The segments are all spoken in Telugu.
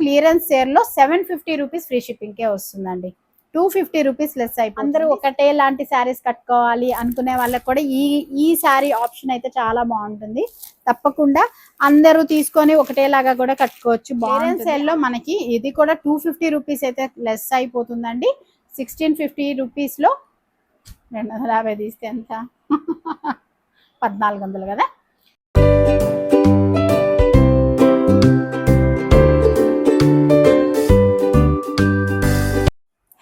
క్లియరెన్స్ సేల్లో seven fifty rupees free shipping కే వస్తుందండి. టూ ఫిఫ్టీ రూపీస్ లెస్ అయిపోయి అందరూ ఒకటే లాంటి శారీస్ కట్టుకోవాలి అనుకునే వాళ్ళకి కూడా ఈ ఈ శారీ ఆప్షన్ అయితే చాలా బాగుంటుంది. తప్పకుండా అందరూ తీసుకొని ఒకటేలాగా కూడా కట్టుకోవచ్చు. క్లియరెన్స్ సేల్లో మనకి ఇది కూడా టూ ఫిఫ్టీ రూపీస్ అయితే లెస్ అయిపోతుందండి. సిక్స్టీన్ ఫిఫ్టీ రూపీస్లో రెండు వందల యాభై తీస్తే ఎంత? పద్నాలుగు వందలు కదా?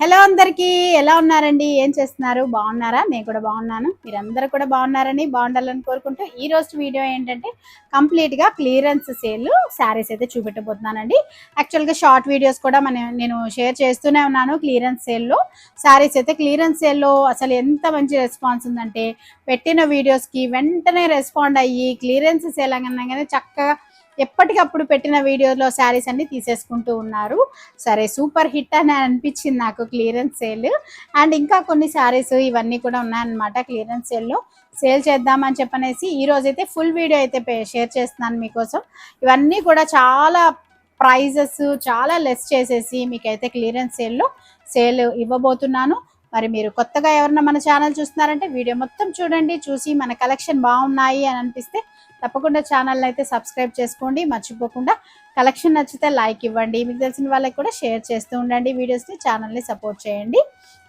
హలో అందరికీ ఎలా ఉన్నారండి? ఏం చేస్తున్నారు? బాగున్నారా? నేను కూడా బాగున్నాను. మీరందరూ కూడా బాగున్నారని బాగుండాలని కోరుకుంటూ ఈ రోజు వీడియో ఏంటంటే కంప్లీట్గా క్లియరెన్స్ సేల్ శారీస్ అయితే చూపెట్టబోతున్నానండి. యాక్చువల్గా షార్ట్ వీడియోస్ కూడా మన నేను షేర్ చేస్తూనే ఉన్నాను క్లియరెన్స్ సేల్లో. శారీస్ అయితే క్లియరెన్స్ సేల్లో అసలు ఎంత మంచి రెస్పాన్స్ ఉందంటే పెట్టిన వీడియోస్కి వెంటనే రెస్పాండ్ అయ్యి క్లియరెన్స్ సేల్ అనగానే చక్కగా ఎప్పటికప్పుడు పెట్టిన వీడియోలో శారీస్ అన్ని తీసేసుకుంటూ ఉన్నారు. సరే సూపర్ హిట్ అని అనిపించింది నాకు క్లియరెన్స్ సేల్. అండ్ ఇంకా కొన్ని శారీస్ ఇవన్నీ కూడా ఉన్నాయన్నమాట క్లియరెన్స్ సేల్లో. సేల్ చేద్దామని చెప్పనేసి ఈ రోజు అయితే ఫుల్ వీడియో అయితే షేర్ చేస్తున్నాను మీకోసం. ఇవన్నీ కూడా చాలా ప్రైజెస్ చాలా లెస్ చేసేసి మీకైతే క్లియరెన్స్ సేల్లో సేల్ ఇవ్వబోతున్నాను. మరి మీరు కొత్తగా ఎవరన్నా మన ఛానల్ చూస్తున్నారంటే వీడియో మొత్తం చూడండి చూసి మన కలెక్షన్ బాగున్నాయి అని అనిపిస్తే తప్పకుండా ఛానల్ అయితే సబ్స్క్రైబ్ చేసుకోండి మర్చిపోకుండా కలెక్షన్ నచ్చితే లైక్ ఇవ్వండి మీకు తెలిసిన వాళ్ళకి కూడా షేర్ చేస్తూ ఉండండి వీడియోస్ని ఛానల్ని సపోర్ట్ చేయండి.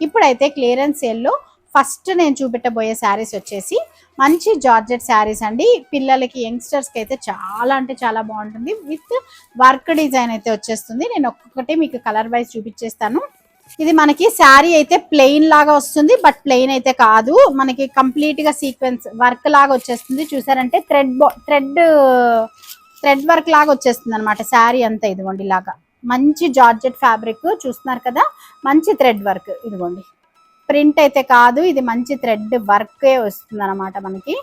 ఇప్పుడైతే క్లియరెన్స్ సేల్లో ఫస్ట్ నేను చూపెట్టబోయే శారీస్ వచ్చేసి మంచి జార్జెట్ శారీస్ అండి. పిల్లలకి యంగ్స్టర్స్కి అయితే చాలా అంటే చాలా బాగుంటుంది. విత్ వర్క్ డిజైన్ అయితే వచ్చేస్తుంది. నేను ఒక్కొక్కటి మీకు కలర్ వైజ్ చూపించేస్తాను ఇది మనకి శారీ అయితే ప్లెయిన్ లాగా వస్తుంది బట్ ప్లెయిన్ అయితే కాదు. మనకి కంప్లీట్గా సీక్వెన్స్ వర్క్ లాగా వచ్చేస్తుంది. చూసారంటే థ్రెడ్ థ్రెడ్ థ్రెడ్ వర్క్ లాగా వచ్చేస్తుంది అనమాట శారీ అంతా ఇదిగోండి ఇలాగా. మంచి జార్జెట్ ఫ్యాబ్రిక్ చూస్తున్నారు కదా? మంచి థ్రెడ్ వర్క్ ఇదిగోండి. ప్రింట్ అయితే కాదు ఇది మంచి థ్రెడ్ వర్కే వస్తుంది అనమాట మనకి.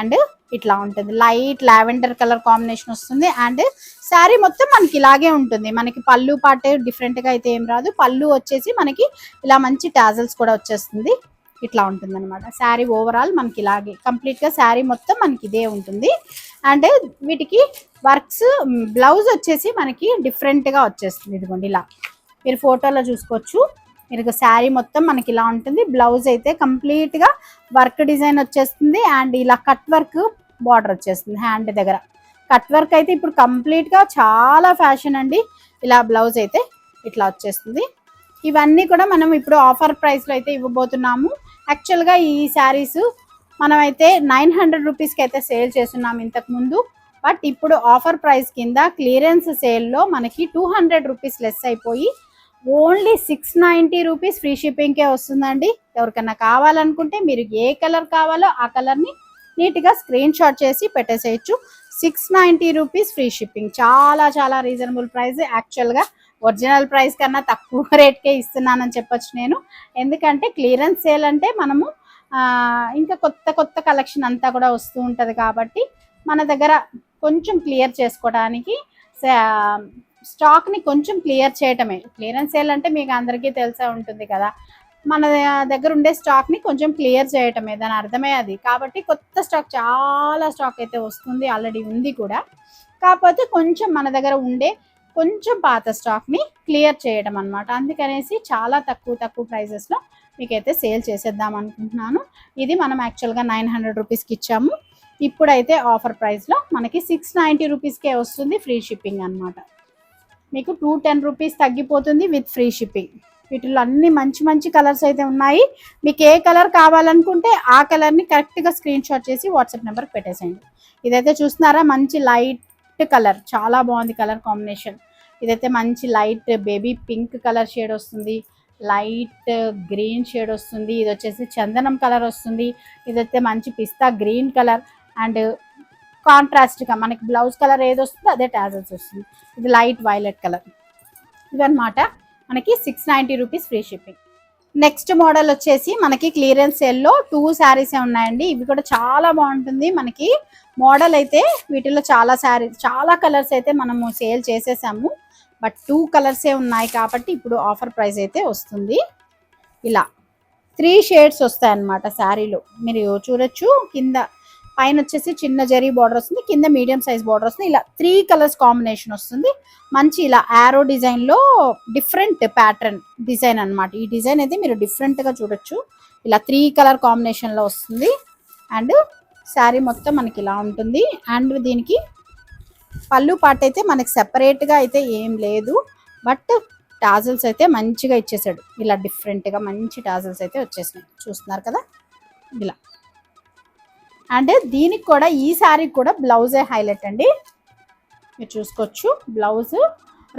అండ్ ఇట్లా ఉంటుంది. లైట్ లావెండర్ కలర్ కాంబినేషన్ వస్తుంది. అండ్ శారీ మొత్తం మనకి ఇలాగే ఉంటుంది. మనకి పళ్ళు పాటే డిఫరెంట్గా అయితే ఏం రాదు. పళ్ళు వచ్చేసి మనకి ఇలా మంచి టాజల్స్ కూడా వచ్చేస్తుంది. ఇట్లా ఉంటుంది అనమాట శారీ ఓవరాల్ మనకి ఇలాగే కంప్లీట్గా శారీ మొత్తం మనకి ఇదే ఉంటుంది. అండ్ వీటికి వర్క్స్ బ్లౌజ్ వచ్చేసి మనకి డిఫరెంట్గా వచ్చేస్తుంది. ఇదిగోండి ఇలా. మీరు ఫోటోలో చూసుకోవచ్చు. మీకు శారీ మొత్తం మనకి ఇలా ఉంటుంది. బ్లౌజ్ అయితే కంప్లీట్గా వర్క్ డిజైన్ వచ్చేస్తుంది. అండ్ ఇలా కట్ వర్క్ బార్డర్ వచ్చేస్తుంది హ్యాండ్ దగ్గర. కట్ వర్క్ అయితే ఇప్పుడు కంప్లీట్గా చాలా ఫ్యాషన్ అండి. ఇలా బ్లౌజ్ అయితే ఇట్లా వచ్చేస్తుంది. ఇవన్నీ కూడా మనం ఇప్పుడు ఆఫర్ ప్రైస్లో అయితే ఇవ్వబోతున్నాము. యాక్చువల్గా ఈ శారీస్ మనం అయితే నైన్ హండ్రెడ్ రూపీస్కి అయితే సేల్ చేస్తున్నాం ఇంతకు ముందు. బట్ ఇప్పుడు ఆఫర్ ప్రైస్ కింద క్లియరెన్స్ సేల్లో మనకి టూ హండ్రెడ్ రూపీస్ లెస్ అయిపోయి only six ninety rupees free షిప్పింగ్కే వస్తుందండి. ఎవరికైనా కావాలనుకుంటే మీరు ఏ కలర్ కావాలో ఆ కలర్ని నీట్గా స్క్రీన్ షాట్ చేసి పెట్టేసేయచ్చు. Six ninety rupees free shipping. చాలా చాలా రీజనబుల్ ప్రైస్. యాక్చువల్గా ఒరిజినల్ ప్రైస్ కన్నా తక్కువ రేట్కే ఇస్తున్నానని చెప్పొచ్చు నేను. ఎందుకంటే క్లియరెన్స్ సేల్ అంటే మనము ఇంకా కొత్త కొత్త కలెక్షన్ అంతా కూడా వస్తూ ఉంటుంది కాబట్టి మన దగ్గర కొంచెం క్లియర్ చేసుకోవడానికి స్టాక్ని కొంచెం క్లియర్ చేయటమే. క్లియరెన్స్ సేల్ అంటే మీకు అందరికీ తెలిసే ఉంటుంది కదా. మన దగ్గర ఉండే స్టాక్ని కొంచెం క్లియర్ చేయటమే. దాని అర్థమే అది. కాబట్టి కొత్త స్టాక్ చాలా స్టాక్ అయితే వస్తుంది ఆల్రెడీ ఉంది కూడా. కాకపోతే కొంచెం మన దగ్గర ఉండే కొంచెం పాత స్టాక్ని క్లియర్ చేయడం అనమాట అందుకనేసి చాలా తక్కువ తక్కువ ప్రైజెస్లో మీకైతే సేల్ చేసేద్దాం అనుకుంటున్నాను. ఇది మనం యాక్చువల్గా నైన్ హండ్రెడ్ రూపీస్కి ఇచ్చాము. ఇప్పుడైతే ఆఫర్ ప్రైస్లో మనకి సిక్స్ నైంటీ రూపీస్కే వస్తుంది ఫ్రీ షిప్పింగ్ అన్నమాట. మీకు టూ టెన్ రూపీస్ తగ్గిపోతుంది విత్ ఫ్రీ షిప్పింగ్ వీటిలో అన్ని మంచి మంచి కలర్స్ అయితే ఉన్నాయి. మీకు ఏ కలర్ కావాలనుకుంటే ఆ కలర్ని కరెక్ట్గా స్క్రీన్ షాట్ చేసి వాట్సాప్ నెంబర్కి పెట్టేసేయండి. ఇదైతే చూస్తున్నారా? మంచి లైట్ కలర్ చాలా బాగుంది కలర్ కాంబినేషన్ ఇదైతే మంచి light baby pink colour shade వస్తుంది. లైట్ గ్రీన్ షేడ్ వస్తుంది. ఇది వచ్చేసి చందనం కలర్ వస్తుంది. ఇదైతే మంచి పిస్తా గ్రీన్ కలర్ అండ్ కాంట్రాస్ట్గా మనకి బ్లౌజ్ కలర్ ఏది వస్తుందో అదే టాజల్స్ వస్తుంది. ఇది లైట్ వైలెట్ కలర్. ఇదనమాట మనకి six ninety rupees free shipping. Next model వచ్చేసి మనకి క్లియరెన్స్ సేల్లో టూ శారీస్ ఉన్నాయండి. ఇవి కూడా చాలా బాగుంటుంది. మనకి మోడల్ అయితే వీటిలో చాలా శారీస్ చాలా కలర్స్ అయితే మనము సేల్ చేసేసాము. బట్ టూ కలర్సే ఉన్నాయి కాబట్టి ఇప్పుడు ఆఫర్ ప్రైస్ అయితే వస్తుంది. ఇలా త్రీ షేడ్స్ వస్తాయి అన్నమాట శారీలో. మీరు చూడొచ్చు. కింద పైన వచ్చేసి చిన్న జరీ బార్డర్ వస్తుంది కింద మీడియం సైజ్ బార్డర్ వస్తుంది. ఇలా త్రీ కలర్స్ కాంబినేషన్ వస్తుంది. మంచి ఇలా యారో డిజైన్లో డిఫరెంట్ ప్యాటర్న్ డిజైన్ అన్నమాట. ఈ డిజైన్ అయితే మీరు డిఫరెంట్గా చూడొచ్చు. ఇలా త్రీ కలర్ కాంబినేషన్లో వస్తుంది. అండ్ శారీ మొత్తం మనకి ఇలా ఉంటుంది. అండ్ దీనికి పళ్ళు పాట అయితే మనకి సెపరేట్గా అయితే ఏం లేదు. బట్ టాజల్స్ అయితే మంచిగా ఇచ్చేసాడు. ఇలా డిఫరెంట్గా గా మంచి టాజల్స్ అయితే వచ్చేసినాయి. చూస్తున్నారు కదా? ఇలా. అండ్ దీనికి కూడా ఈ శారీకి కూడా బ్లౌజే హైలైట్ అండి. మీరు చూసుకోవచ్చు బ్లౌజ్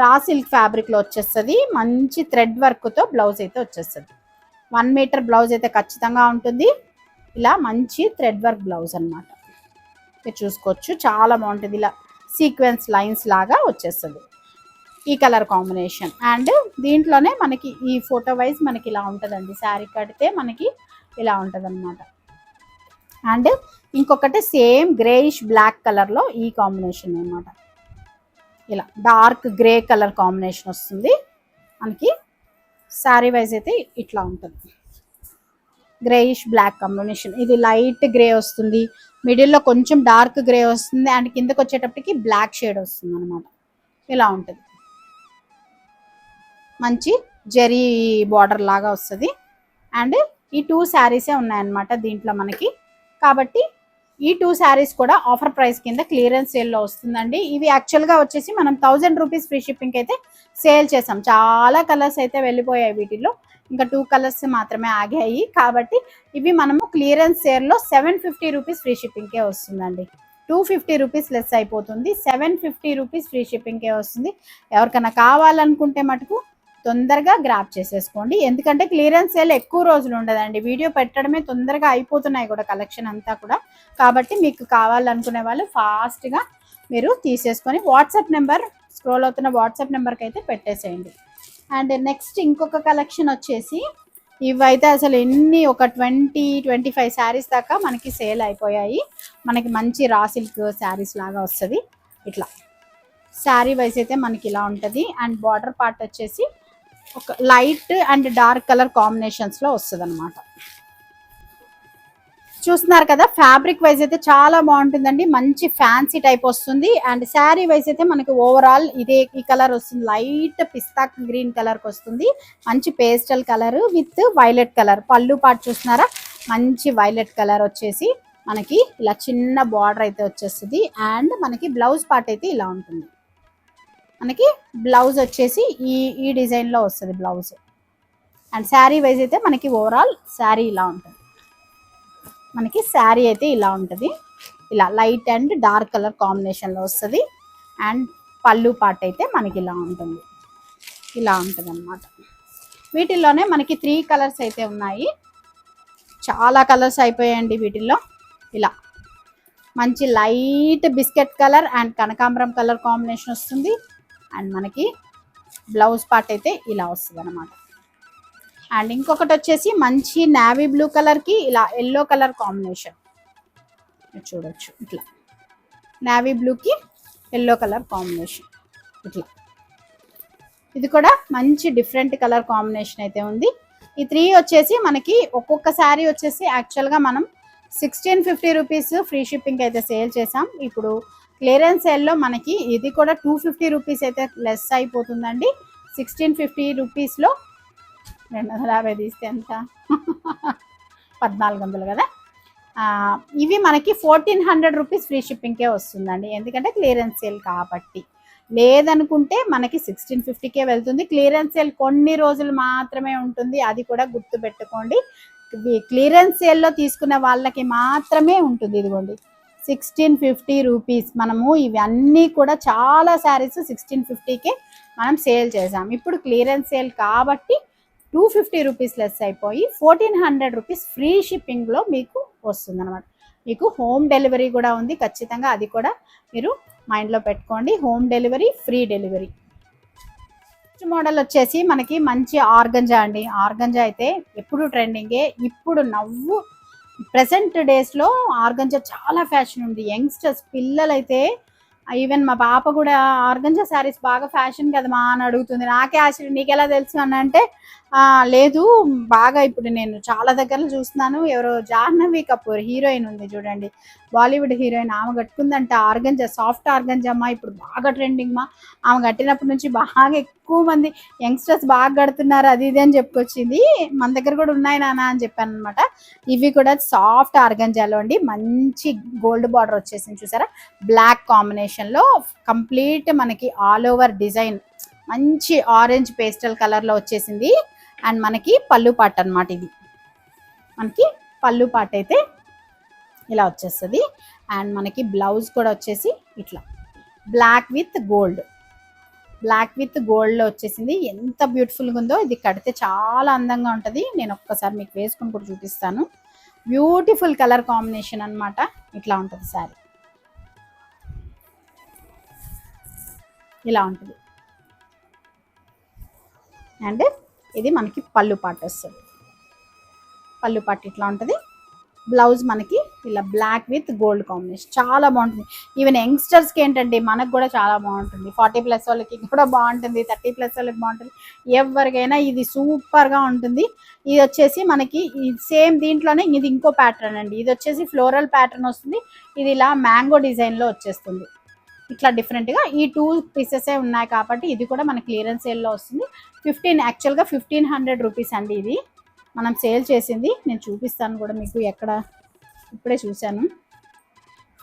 రా సిల్క్ ఫ్యాబ్రిక్లో వచ్చేస్తుంది. మంచి థ్రెడ్ వర్క్తో బ్లౌజ్ అయితే వచ్చేస్తుంది. వన్ మీటర్ బ్లౌజ్ అయితే ఖచ్చితంగా ఉంటుంది. ఇలా మంచి థ్రెడ్ వర్క్ బ్లౌజ్ అన్నమాట. మీరు చూసుకోవచ్చు చాలా బాగుంటుంది. ఇలా సీక్వెన్స్ లైన్స్ లాగా వచ్చేస్తుంది. ఈ కలర్ కాంబినేషన్. అండ్ దీంట్లోనే మనకి ఈ ఫోటో వైజ్ మనకి ఇలా ఉంటుందండి. శారీ కడితే మనకి ఇలా ఉంటుంది అనమాట అండ్ ఇంకొకటి సేమ్ గ్రేయిష్ బ్లాక్ కలర్లో ఈ కాంబినేషన్ అన్నమాట. ఇలా డార్క్ గ్రే కలర్ కాంబినేషన్ వస్తుంది. మనకి శారీ వైజ్ అయితే ఇట్లా ఉంటుంది. Greyish black combination. ఇది లైట్ గ్రే వస్తుంది. మిడిల్లో కొంచెం డార్క్ గ్రే వస్తుంది. అండ్ కిందకి వచ్చేటప్పటికి బ్లాక్ షేడ్ వస్తుంది అనమాట ఇలా ఉంటుంది. మంచి జరీ బార్డర్ లాగా వస్తుంది. అండ్ ఈ టూ శారీసే ఉన్నాయన్నమాట దీంట్లో మనకి. కాబట్టి ఈ టూ శారీస్ కూడా ఆఫర్ ప్రైస్ కింద క్లియరెన్స్ సేల్లో వస్తుందండి. ఇవి యాక్చువల్గా వచ్చేసి మనం థౌజండ్ రూపీస్ ఫ్రీ షిప్పింగ్ అయితే సేల్ చేసాం చాలా కలర్స్ అయితే వెళ్ళిపోయాయి వీటిలో ఇంకా టూ కలర్స్ మాత్రమే ఆగాయి. కాబట్టి ఇవి మనము క్లియరెన్స్ సేల్లో సెవెన్ ఫిఫ్టీ రూపీస్ ఫ్రీ షిప్పింగ్కే వస్తుందండి. టూ ఫిఫ్టీ రూపీస్ లెస్ అయిపోతుంది. సెవెన్ ఫిఫ్టీ రూపీస్ ఫ్రీ షిప్పింగ్కే వస్తుంది. ఎవరికైనా కావాలనుకుంటే మటుకు తొందరగా గ్రాప్ చేసేసుకోండి. ఎందుకంటే క్లియరెన్స్ సేల్ ఎక్కువ రోజులు ఉండదండి. వీడియో పెట్టడమే తొందరగా అయిపోతున్నాయి కూడా కలెక్షన్ అంతా కూడా. కాబట్టి మీకు కావాలనుకునే వాళ్ళు ఫాస్ట్గా మీరు తీసేసుకొని వాట్సాప్ నెంబర్ స్క్రోల్ అవుతున్న వాట్సాప్ నెంబర్కి అయితే పెట్టేసేయండి. అండ్ నెక్స్ట్ ఇంకొక కలెక్షన్ వచ్చేసి ఇవైతే అసలు ఎన్ని ఒక ట్వంటీ ట్వంటీ ఫైవ్ శారీస్ దాకా మనకి సేల్ అయిపోయాయి. మనకి మంచి రా సిల్క్ శారీస్ లాగా వస్తుంది. ఇట్లా. శారీ వైజ్ అయితే మనకి ఇలా ఉంటుంది. అండ్ బార్డర్ పార్ట్ వచ్చేసి ఒక లైట్ అండ్ డార్క్ కలర్ కాంబినేషన్స్లో వస్తుంది అనమాట చూస్తున్నారు కదా ఫ్యాబ్రిక్ వైజ్ అయితే చాలా బాగుంటుందండి. మంచి ఫ్యాన్సీ టైప్ వస్తుంది. అండ్ శారీ వైజ్ అయితే మనకి ఓవరాల్ ఇదే ఈ కలర్ వస్తుంది. లైట్ పిస్తా గ్రీన్ కలర్ వస్తుంది. మంచి pastel colour with violet colour. పళ్ళు పాటు చూస్తున్నారా? మంచి వైలెట్ కలర్ వచ్చేసి మనకి ఇలా చిన్న బార్డర్ అయితే వచ్చేస్తుంది. అండ్ మనకి బ్లౌజ్ పార్ట్ అయితే ఇలా ఉంటుంది. మనకి బ్లౌజ్ వచ్చేసి ఈ ఈ డిజైన్లో వస్తుంది బ్లౌజ్ అండ్ శారీ వైజ్ అయితే మనకి ఓవరాల్ శారీ ఇలా ఉంటుంది. మనకి శారీ అయితే ఇలా ఉంటుంది. ఇలా లైట్ అండ్ డార్క్ కలర్ కాంబినేషన్లో వస్తుంది. అండ్ పళ్ళు పార్ట్ అయితే మనకి ఇలా ఉంటుంది. ఇలా ఉంటుంది అనమాట వీటిల్లోనే మనకి త్రీ కలర్స్ అయితే ఉన్నాయి. చాలా కలర్స్ అయిపోయాయండి వీటిల్లో. ఇలా మంచి లైట్ బిస్కెట్ కలర్ అండ్ కనకాంబరం కలర్ కాంబినేషన్ వస్తుంది. అండ్ మనకి బ్లౌజ్ పార్ట్ అయితే ఇలా వస్తుంది అనమాట అండ్ ఇంకొకటి వచ్చేసి మంచి నావీ బ్లూ కలర్కి ఇలా ఎల్లో కలర్ కాంబినేషన్ చూడొచ్చు ఇట్లా. నావీ బ్లూకి ఎల్లో కలర్ కాంబినేషన్ ఇట్లా. ఇది కూడా మంచి డిఫరెంట్ కలర్ కాంబినేషన్ అయితే ఉంది. ఈ త్రీ వచ్చేసి మనకి ఒక్కొక్క శారీ వచ్చేసి యాక్చువల్గా మనం sixteen fifty rupees free shipping అయితే సేల్ చేసాం. ఇప్పుడు క్లియరెన్స్ సేల్లో మనకి ఇది కూడా టూ ఫిఫ్టీ రూపీస్ అయితే లెస్ అయిపోతుందండి. సిక్స్టీన్ ఫిఫ్టీ రూపీస్లో రెండు వందల యాభై తీస్తే ఎంత? పద్నాలుగు వందలు కదా? ఇవి మనకి ఫోర్టీన్ హండ్రెడ్ రూపీస్ ఫ్రీ షిప్పింగ్కే వస్తుందండి. ఎందుకంటే క్లియరెన్స్ సేల్ కాబట్టి. లేదనుకుంటే మనకి సిక్స్టీన్ ఫిఫ్టీకే వెళ్తుంది. క్లియరెన్స్ సేల్ కొన్ని రోజులు మాత్రమే ఉంటుంది. అది కూడా గుర్తు పెట్టుకోండి క్లియరెన్స్ సేల్లో తీసుకున్న వాళ్ళకి మాత్రమే ఉంటుంది. ఇదిగోండి. సిక్స్టీన్ ఫిఫ్టీ రూపీస్ మనము ఇవన్నీ కూడా చాలా శారీస్ సిక్స్టీన్ ఫిఫ్టీకే మనం సేల్ చేసాం ఇప్పుడు క్లియరెన్స్ సేల్ కాబట్టి టూ ఫిఫ్టీ రూపీస్ లెస్ అయిపోయి ఫోర్టీన్ హండ్రెడ్ రూపీస్ ఫ్రీ షిప్పింగ్లో మీకు వస్తుంది అనమాట మీకు హోమ్ డెలివరీ కూడా ఉంది. ఖచ్చితంగా అది కూడా మీరు మైండ్లో పెట్టుకోండి. Home delivery free delivery next model వచ్చేసి మనకి మంచి ఆర్గంజా అండి. ఆర్గంజా అయితే ఎప్పుడు ట్రెండింగే ఇప్పుడు నవ్వు ప్రజెంట్ డేస్లో ఆర్గంజా చాలా ఫ్యాషన్ ఉంది. యంగ్స్టర్స్ పిల్లలైతే ఈవెన్ మా పాప కూడా ఆర్గంజా శారీస్ బాగా ఫ్యాషన్ కదమా అని అడుగుతుంది. నాకే ఆశ్చర్యం నీకు ఎలా తెలుసు అని అంటే లేదు బాగా ఇప్పుడు నేను చాలా దగ్గరలో చూస్తున్నాను. ఎవరో జాహ్నవి కపూర్ హీరోయిన్ ఉంది చూడండి. బాలీవుడ్ హీరోయిన్ ఆమె కట్టుకుందంట. ఆర్గంజా సాఫ్ట్ ఆర్గంజా ఇప్పుడు బాగా ట్రెండింగ్ మా. ఆమె కట్టినప్పటి నుంచి బాగా ఎక్కువ మంది యంగ్స్టర్స్ బాగా కడుతున్నారు. అది ఇది అని చెప్పుకొచ్చింది. మన దగ్గర కూడా ఉన్నాయి నాన్న అని చెప్పాను అనమాట ఇవి కూడా సాఫ్ట్ ఆర్గంజాలో అండి. మంచి గోల్డ్ బార్డర్ వచ్చేసింది చూసారా? బ్లాక్ కాంబినేషన్లో కంప్లీట్ మనకి ఆల్ ఓవర్ డిజైన్. మంచి ఆరెంజ్ పేస్టల్ కలర్లో వచ్చేసింది. అండ్ మనకి పళ్ళు పాట అనమాట ఇది. మనకి పళ్ళు పాట అయితే ఇలా వచ్చేస్తుంది. అండ్ మనకి బ్లౌజ్ కూడా వచ్చేసి ఇట్లా. Black with gold black with గోల్డ్లో వచ్చేసింది. ఎంత బ్యూటిఫుల్గా ఉందో ఇది కడితే చాలా అందంగా ఉంటుంది. నేను ఒక్కసారి మీకు వేసుకుని కూడా చూపిస్తాను. బ్యూటిఫుల్ కలర్ కాంబినేషన్ అనమాట ఇట్లా ఉంటుంది శారీ ఇలా ఉంటుంది. అండ్ ఇది మనకి పళ్ళు పాట వస్తుంది. పళ్ళు పాట ఇట్లా ఉంటుంది. బ్లౌజ్ మనకి ఇలా బ్లాక్ విత్ గోల్డ్ కాంబినేషన్ చాలా బాగుంటుంది. ఈవెన్ యంగ్స్టర్స్కి ఏంటంటే మనకు కూడా చాలా బాగుంటుంది. ఫార్టీ ప్లస్ వాళ్ళకి కూడా బాగుంటుంది. థర్టీ ప్లస్ వాళ్ళకి బాగుంటుంది. ఎవరికైనా ఇది సూపర్గా ఉంటుంది. ఇది వచ్చేసి మనకి సేమ్ దీంట్లోనే ఇది ఇంకో ప్యాటర్న్ అండి. ఇది వచ్చేసి ఫ్లోరల్ ప్యాటర్న్ వస్తుంది. ఇది ఇలా మ్యాంగో డిజైన్లో వచ్చేస్తుంది. ఇట్లా డిఫరెంట్గా ఈ టూ పీసెసే ఉన్నాయి కాబట్టి ఇది కూడా మన క్లియరెన్స్ సేల్లో వస్తుంది. ఫిఫ్టీన్ యాక్చువల్గా ఫిఫ్టీన్ హండ్రెడ్ రూపీస్ అండి ఇది. మనం సేల్ చేసింది. నేను చూపిస్తాను కూడా మీకు ఎక్కడ ఇప్పుడే చూశాను.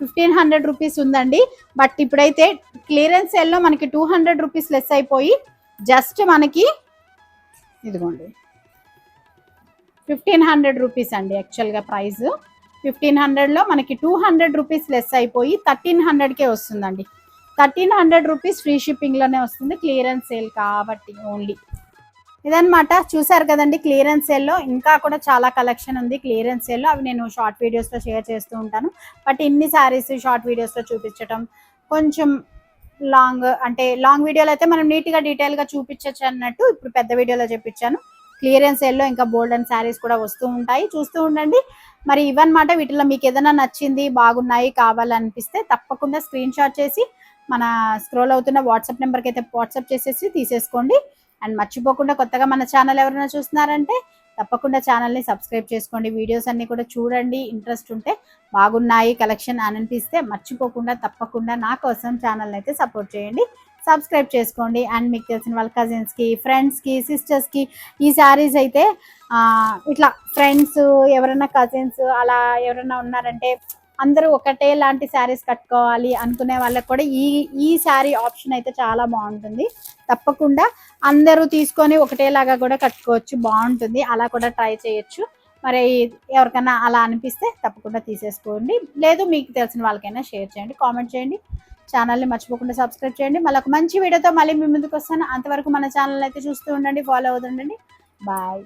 ఫిఫ్టీన్ హండ్రెడ్ రూపీస్ ఉందండి. బట్ ఇప్పుడైతే క్లియరెన్స్ సేల్లో మనకి టూ హండ్రెడ్ రూపీస్ లెస్ అయిపోయి జస్ట్ మనకి ఇదిగోండి. ఫిఫ్టీన్ హండ్రెడ్ రూపీస్ అండి యాక్చువల్గా ప్రైస్ ఫిఫ్టీన్ హండ్రెడ్లో మనకి టూ హండ్రెడ్ రూపీస్ లెస్ అయిపోయి థర్టీన్ హండ్రెడ్కే వస్తుందండి. థర్టీన్ హండ్రెడ్ రూపీస్ ఫ్రీ షిప్పింగ్లోనే వస్తుంది క్లియరెన్స్ సేల్ కాబట్టి ఓన్లీ ఇదనమాట చూసారు కదండి క్లియరెన్స్ సేల్లో ఇంకా కూడా చాలా కలెక్షన్ ఉంది. క్లియరెన్స్ సేల్లో అవి నేను షార్ట్ వీడియోస్లో షేర్ చేస్తూ ఉంటాను. బట్ ఇన్ని శారీస్ షార్ట్ వీడియోస్లో చూపించటం కొంచెం లాంగ్ అంటే లాంగ్ వీడియోలో అయితే మనం నీట్గా డీటెయిల్గా చూపించచ్చు అన్నట్టు ఇప్పుడు పెద్ద వీడియోలో చెప్పించాను. క్లియరెన్స్ సేల్లో ఇంకా బోల్డ్ అండ్ శారీస్ కూడా వస్తూ ఉంటాయి. చూస్తూ ఉండండి. మరి ఇవన్నమాట వీటిలో మీకు ఏదైనా నచ్చింది బాగున్నాయి కావాలనిపిస్తే తప్పకుండా స్క్రీన్ షాట్ చేసి మన స్క్రోల్ అవుతున్న వాట్సాప్ నెంబర్కి అయితే వాట్సాప్ చేసేసి తీసేసుకోండి. అండ్ మర్చిపోకుండా కొత్తగా మన ఛానల్ ఎవరైనా చూస్తున్నారంటే తప్పకుండా ఛానల్ని సబ్స్క్రైబ్ చేసుకోండి. వీడియోస్ అన్నీ కూడా చూడండి. ఇంట్రెస్ట్ ఉంటే బాగున్నాయి కలెక్షన్ అని అనిపిస్తే మర్చిపోకుండా తప్పకుండా నా కోసం ఛానల్ని అయితే సపోర్ట్ చేయండి. సబ్స్క్రైబ్ చేసుకోండి. అండ్ మీకు తెలిసిన వాళ్ళ కజిన్స్కి ఫ్రెండ్స్కి సిస్టర్స్కి ఈ శారీస్ అయితే ఇట్లా ఫ్రెండ్స్ ఎవరైనా కజిన్స్ అలా ఎవరైనా ఉన్నారంటే అందరూ ఒకటే లాంటి శారీస్ కట్టుకోవాలి అనుకునే వాళ్ళకి కూడా ఈ ఈ శారీ ఆప్షన్ అయితే చాలా బాగుంటుంది. తప్పకుండా అందరూ తీసుకొని ఒకటేలాగా కూడా కట్టుకోవచ్చు. బాగుంటుంది. అలా కూడా ట్రై చేయొచ్చు. మరి ఎవరికైనా అలా అనిపిస్తే తప్పకుండా తీసేసుకోండి. లేదు మీకు తెలిసిన వాళ్ళకైనా షేర్ చేయండి. కామెంట్ చేయండి. ఛానల్ని మర్చిపోకుండా సబ్స్క్రైబ్ చేయండి. మళ్ళీ ఒక మంచి వీడియోతో మళ్ళీ మీ ముందుకు వస్తాను. అంతవరకు మన ఛానల్ అయితే చూస్తూ ఉండండి ఫాలో అవుతుండండి. బాయ్